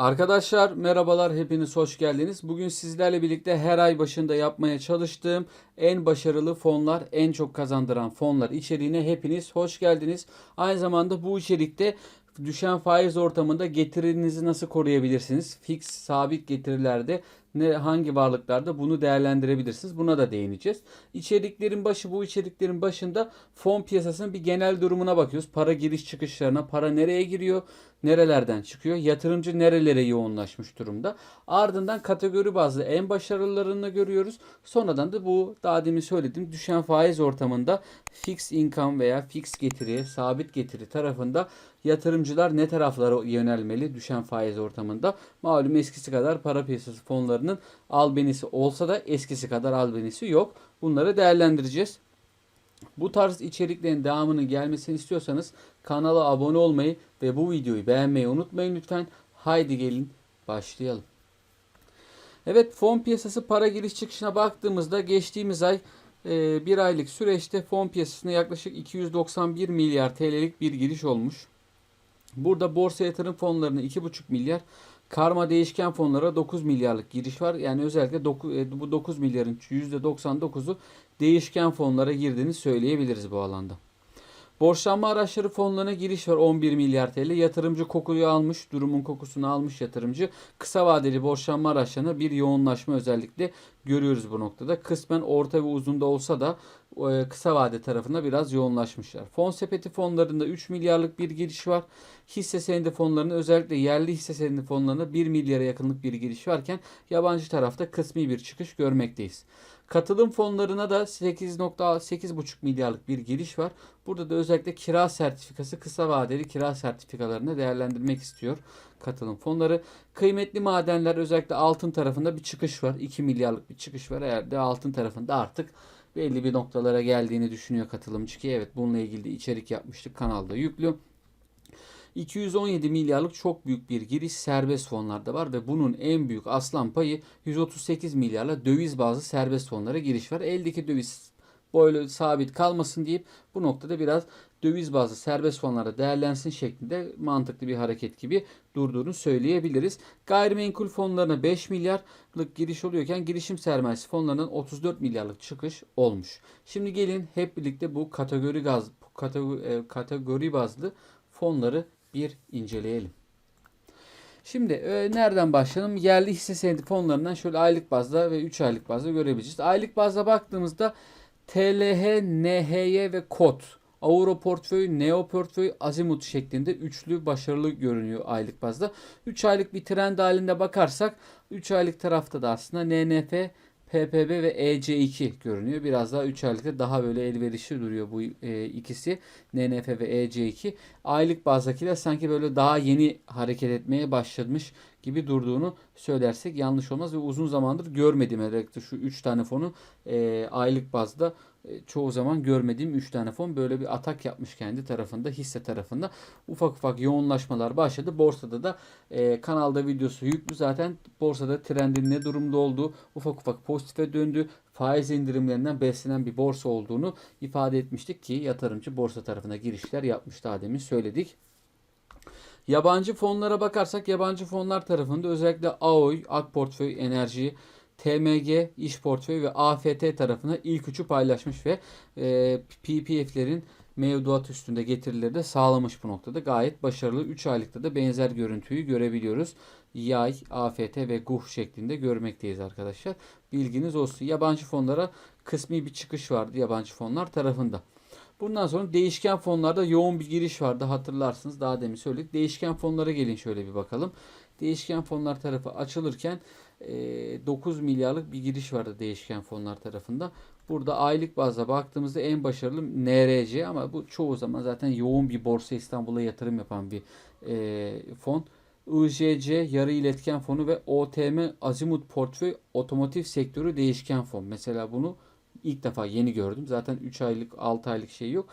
Arkadaşlar merhabalar hepiniz hoş geldiniz. Bugün sizlerle birlikte her ay başında yapmaya çalıştığım en başarılı fonlar, en çok kazandıran fonlar içeriğine hepiniz hoş geldiniz. Aynı zamanda bu içerikte düşen faiz ortamında getirinizi nasıl koruyabilirsiniz? Fix, sabit getirilerde ne hangi varlıklarda bunu değerlendirebilirsiniz? Buna da değineceğiz. İçeriklerin başı bu içeriklerin başında fon piyasasının bir genel durumuna bakıyoruz. Para giriş çıkışlarına, para nereye giriyor, nerelerden çıkıyor, yatırımcı nerelere yoğunlaşmış durumda. Ardından kategori bazlı en başarılılarını görüyoruz. Sonradan da bu daha demin söylediğim düşen faiz ortamında fix income veya fix getiri, sabit getiri tarafında yatırımcılar ne taraflara yönelmeli düşen faiz ortamında? Malum eskisi kadar para piyasası fonlarının albenisi olsa da eskisi kadar albenisi yok. Bunları değerlendireceğiz. Bu tarz içeriklerin devamının gelmesini istiyorsanız kanala abone olmayı ve bu videoyu beğenmeyi unutmayın lütfen. Haydi gelin başlayalım. Evet fon piyasası para giriş çıkışına baktığımızda geçtiğimiz ay e, bir aylık süreçte fon piyasasına yaklaşık 291 milyar TL'lik bir giriş olmuş. Burada borsa yatırım fonlarına 2,5 milyar, karma değişken fonlara 9 milyarlık giriş var. Yani özellikle doku- e, bu 9 milyarın %99'u değişken fonlara girdiğini söyleyebiliriz bu alanda. Borçlanma araçları fonlarına giriş var 11 milyar TL. Yatırımcı kokuyu almış, durumun kokusunu almış yatırımcı. Kısa vadeli borçlanma araçlarına bir yoğunlaşma özellikle görüyoruz bu noktada. Kısmen orta ve uzunda olsa da e, kısa vade tarafında biraz yoğunlaşmışlar. Fon sepeti fonlarında 3 milyarlık bir giriş var. Hisse senedi fonlarında özellikle yerli hisse senedi fonlarında 1 milyara yakınlık bir giriş varken yabancı tarafta kısmi bir çıkış görmekteyiz. Katılım fonlarına da 8.8,5 milyarlık bir giriş var. Burada da özellikle kira sertifikası kısa vadeli kira sertifikalarını değerlendirmek istiyor katılım fonları. Kıymetli madenler özellikle altın tarafında bir çıkış var. 2 milyarlık bir çıkış var. Eğer de altın tarafında artık belli bir noktalara geldiğini düşünüyor katılımcı ki evet bununla ilgili de içerik yapmıştık kanalda yüklü. 217 milyarlık çok büyük bir giriş serbest fonlarda var ve bunun en büyük aslan payı 138 milyarla döviz bazlı serbest fonlara giriş var. Eldeki döviz böyle sabit kalmasın deyip bu noktada biraz döviz bazlı serbest fonlara değerlensin şeklinde mantıklı bir hareket gibi durduğunu söyleyebiliriz. Gayrimenkul fonlarına 5 milyarlık giriş oluyorken girişim sermayesi fonlarının 34 milyarlık çıkış olmuş. Şimdi gelin hep birlikte bu kategori gaz kategori, e, kategori bazlı fonları bir inceleyelim. Şimdi e, nereden başlayalım? Yerli hisse senedi fonlarından şöyle aylık bazda ve 3 aylık bazda görebileceğiz. Aylık bazda baktığımızda TLH, NHY ve KOT Euro portföy, Neo portföy, Azimut şeklinde üçlü başarılı görünüyor aylık bazda. 3 aylık bir trend halinde bakarsak 3 aylık tarafta da aslında NNF, PPB ve EC2 görünüyor. Biraz daha 3 aylıkta daha böyle elverişli duruyor bu e, ikisi. NNF ve EC2. Aylık bazdakiler sanki böyle daha yeni hareket etmeye başlamış gibi durduğunu söylersek yanlış olmaz. Ve uzun zamandır görmediğim özellikle şu 3 tane fonu. E, aylık bazda e, çoğu zaman görmediğim 3 tane fon böyle bir atak yapmış kendi tarafında hisse tarafında. Ufak ufak yoğunlaşmalar başladı. Borsada da e, kanalda videosu yüklü. Zaten borsada trendin ne durumda olduğu ufak ufak pozitife döndü. Faiz indirimlerinden beslenen bir borsa olduğunu ifade etmiştik ki yatırımcı borsa tarafına girişler yapmış. Daha söyledik. Yabancı fonlara bakarsak yabancı fonlar tarafında özellikle AOY, AK Portföy Enerji, TMG, İş Portföy ve AFT tarafına ilk üçü paylaşmış ve e, PPF'lerin mevduat üstünde getirileri de sağlamış bu noktada. Gayet başarılı. 3 aylıkta da benzer görüntüyü görebiliyoruz. Yay, AFT ve GUH şeklinde görmekteyiz arkadaşlar. Bilginiz olsun. Yabancı fonlara kısmi bir çıkış vardı yabancı fonlar tarafında. Bundan sonra değişken fonlarda yoğun bir giriş vardı hatırlarsınız daha demin söyledik. Değişken fonlara gelin şöyle bir bakalım. Değişken fonlar tarafı açılırken 9 milyarlık bir giriş vardı değişken fonlar tarafında. Burada aylık bazda baktığımızda en başarılı NRC ama bu çoğu zaman zaten yoğun bir borsa İstanbul'a yatırım yapan bir fon. IJC yarı iletken fonu ve OTM Azimut portföy otomotiv sektörü değişken fon. Mesela bunu ilk defa yeni gördüm. Zaten 3 aylık 6 aylık şey yok.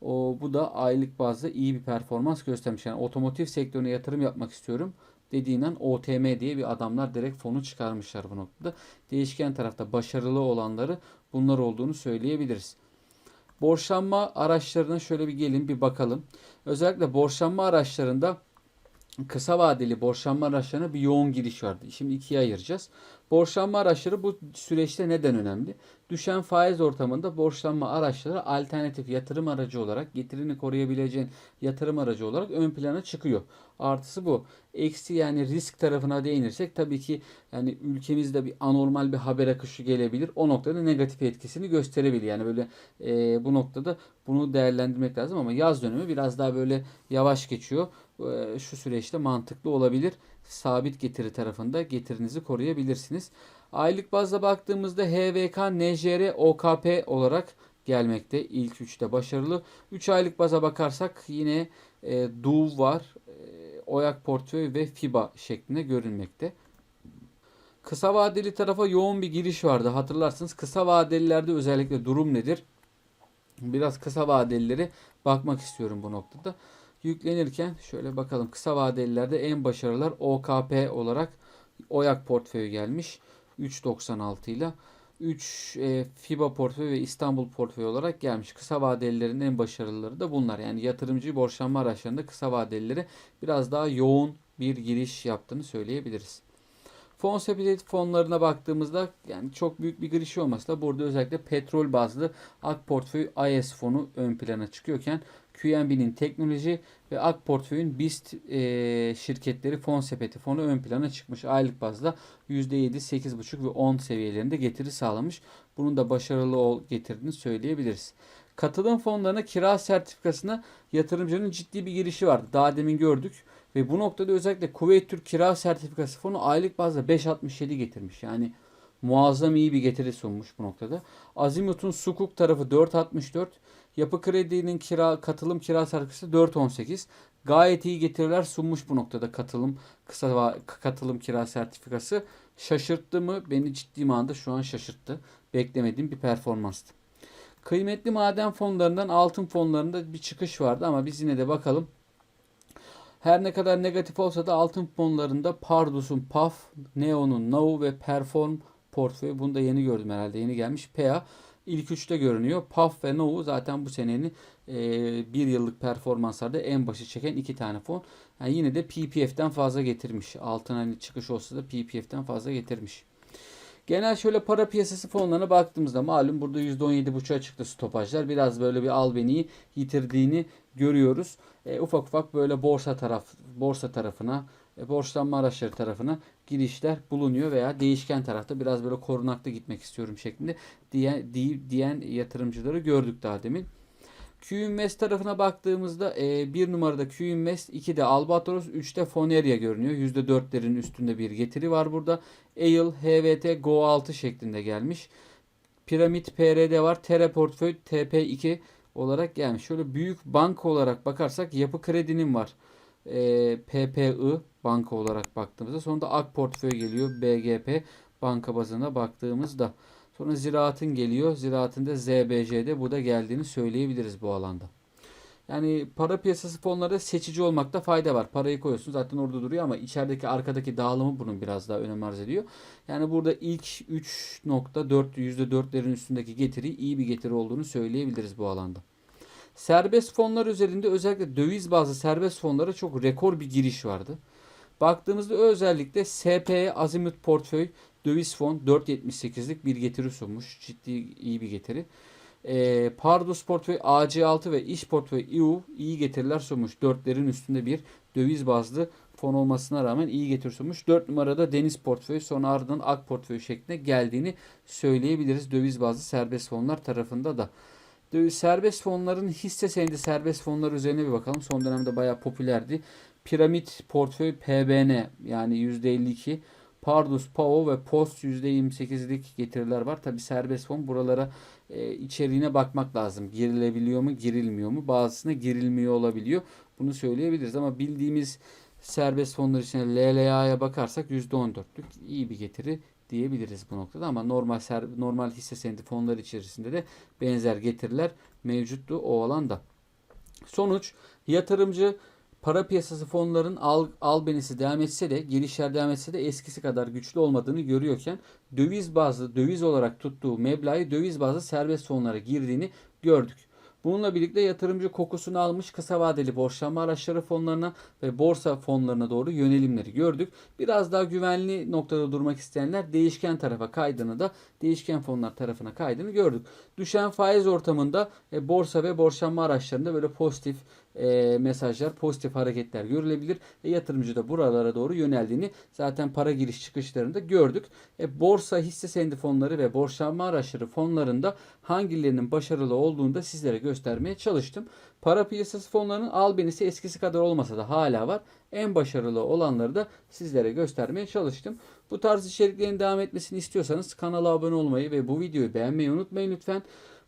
O, bu da aylık bazda iyi bir performans göstermiş. Yani otomotiv sektörüne yatırım yapmak istiyorum dediğinden OTM diye bir adamlar direkt fonu çıkarmışlar bu noktada. Değişken tarafta başarılı olanları bunlar olduğunu söyleyebiliriz. Borçlanma araçlarına şöyle bir gelin bir bakalım. Özellikle borçlanma araçlarında kısa vadeli borçlanma araçlarına bir yoğun giriş vardı. Şimdi ikiye ayıracağız. Borçlanma araçları bu süreçte neden önemli? Düşen faiz ortamında borçlanma araçları alternatif yatırım aracı olarak getirini koruyabileceğin yatırım aracı olarak ön plana çıkıyor. Artısı bu. Eksi yani risk tarafına değinirsek tabii ki yani ülkemizde bir anormal bir haber akışı gelebilir. O noktada negatif etkisini gösterebilir. Yani böyle e, bu noktada bunu değerlendirmek lazım ama yaz dönemi biraz daha böyle yavaş geçiyor. Şu süreçte mantıklı olabilir. Sabit getiri tarafında getirinizi koruyabilirsiniz. Aylık bazda baktığımızda HVK, NJR, OKP olarak gelmekte. İlk üçte başarılı. 3 aylık baza bakarsak yine e, DUV var, e, OYAK portföy ve FIBA şeklinde görünmekte. Kısa vadeli tarafa yoğun bir giriş vardı. Hatırlarsınız kısa vadelilerde özellikle durum nedir? Biraz kısa vadelileri bakmak istiyorum bu noktada. Yüklenirken şöyle bakalım kısa vadelilerde en başarılılar OKP olarak OYAK portföyü gelmiş. 3.96 ile 3 e, FIBA portföy ve İstanbul portföy olarak gelmiş. Kısa vadelilerin en başarılıları da bunlar. Yani yatırımcı borçlanma araçlarında kısa vadelileri biraz daha yoğun bir giriş yaptığını söyleyebiliriz. Fon sepeti fonlarına baktığımızda yani çok büyük bir giriş olmasa da burada özellikle petrol bazlı AK Portföy IS fonu ön plana çıkıyorken QNB'nin teknoloji ve AK Portföy'ün BIST e, şirketleri fon sepeti fonu ön plana çıkmış. Aylık bazda %7, 8,5 ve 10 seviyelerinde getiri sağlamış. Bunun da başarılı ol getirdiğini söyleyebiliriz. Katılım fonlarına kira sertifikasına yatırımcının ciddi bir girişi vardı. Daha demin gördük. Ve bu noktada özellikle Kuveyt Türk Kira Sertifikası Fonu aylık bazda 5.67 getirmiş. Yani muazzam iyi bir getiri sunmuş bu noktada. Azimut'un Sukuk tarafı 4.64. Yapı Kredi'nin kira katılım kira sertifikası 4.18. Gayet iyi getiriler sunmuş bu noktada katılım kısa katılım kira sertifikası. Şaşırttı mı? Beni ciddi manada şu an şaşırttı. Beklemediğim bir performanstı. Kıymetli maden fonlarından altın fonlarında bir çıkış vardı ama biz yine de bakalım her ne kadar negatif olsa da altın fonlarında Pardus'un PAF, Neo'nun NAU ve Perform portföyü. Bunu da yeni gördüm herhalde. Yeni gelmiş. PA ilk üçte görünüyor. PAF ve NAU zaten bu senenin e, bir yıllık performanslarda en başı çeken iki tane fon. Yani yine de PPF'den fazla getirmiş. Altın hani çıkış olsa da PPF'den fazla getirmiş. Genel şöyle para piyasası fonlarına baktığımızda malum burada %17,5'a çıktı stopajlar. Biraz böyle bir albeniyi yitirdiğini görüyoruz. E, ufak ufak böyle borsa taraf borsa tarafına, borçlanma araçları tarafına girişler bulunuyor veya değişken tarafta biraz böyle korunaklı gitmek istiyorum şeklinde diyen, diyen yatırımcıları gördük daha demin. QInvest tarafına baktığımızda e, bir numarada QInvest, 2'de Albatros, 3'te Foneria görünüyor. %4'lerin üstünde bir getiri var burada. AIL, HVT, Go 6 şeklinde gelmiş. Piramit PRD var. Tere Portföy TP2 olarak gelmiş. Şöyle büyük banka olarak bakarsak Yapı Kredi'nin var. E, PPI banka olarak baktığımızda. Sonra da AK Portföy geliyor. BGP banka bazına baktığımızda. Sonra ziraatın geliyor. Ziraatın da ZBC'de bu da geldiğini söyleyebiliriz bu alanda. Yani para piyasası fonlarda seçici olmakta fayda var. Parayı koyuyorsun zaten orada duruyor ama içerideki arkadaki dağılımı bunun biraz daha önem arz ediyor. Yani burada ilk 3.4 %4'lerin üstündeki getiri iyi bir getiri olduğunu söyleyebiliriz bu alanda. Serbest fonlar üzerinde özellikle döviz bazlı serbest fonlara çok rekor bir giriş vardı. Baktığımızda özellikle SPE Azimut Portföy Döviz fon 4.78'lik bir getiri sunmuş. Ciddi iyi bir getiri. E, Pardus portföy AC6 ve iş portföy EU iyi getiriler sunmuş. 4'lerin üstünde bir döviz bazlı fon olmasına rağmen iyi getiri sunmuş. 4 numarada deniz portföy sonra ardından ak portföy şeklinde geldiğini söyleyebiliriz. Döviz bazlı serbest fonlar tarafında da. Döviz serbest fonların hisse senedi serbest fonlar üzerine bir bakalım. Son dönemde bayağı popülerdi. Piramit portföy PBN yani %52 Pardus, Pao ve Post %28'lik getiriler var. Tabi serbest fon buralara e, içeriğine bakmak lazım. Girilebiliyor mu, girilmiyor mu? Bazısına girilmiyor olabiliyor. Bunu söyleyebiliriz ama bildiğimiz serbest fonlar içine LLA'ya bakarsak %14'lük iyi bir getiri diyebiliriz bu noktada ama normal ser, normal hisse senedi fonlar içerisinde de benzer getiriler mevcuttu o alanda. Sonuç yatırımcı para piyasası fonların al, albenisi devam etse de girişler devam etse de eskisi kadar güçlü olmadığını görüyorken döviz bazlı döviz olarak tuttuğu meblağı döviz bazlı serbest fonlara girdiğini gördük. Bununla birlikte yatırımcı kokusunu almış kısa vadeli borçlanma araçları fonlarına ve borsa fonlarına doğru yönelimleri gördük. Biraz daha güvenli noktada durmak isteyenler değişken tarafa kaydığını da değişken fonlar tarafına kaydığını gördük. Düşen faiz ortamında e, borsa ve borçlanma araçlarında böyle pozitif e, mesajlar, pozitif hareketler görülebilir. E, yatırımcı da buralara doğru yöneldiğini zaten para giriş çıkışlarında gördük. E, borsa hisse senedi fonları ve borçlanma araçları fonlarında hangilerinin başarılı olduğunu da sizlere göstermeye çalıştım. Para piyasası fonlarının albenisi eskisi kadar olmasa da hala var. En başarılı olanları da sizlere göstermeye çalıştım. Bu tarz içeriklerin devam etmesini istiyorsanız kanala abone olmayı ve bu videoyu beğenmeyi unutmayın lütfen.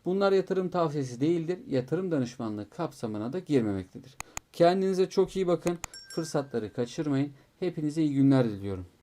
Bunlar yatırım tavsiyesi değildir. Yatırım danışmanlığı kapsamına da girmemektedir. Kendinize çok iyi bakın. Fırsatları kaçırmayın. Hepinize iyi günler diliyorum.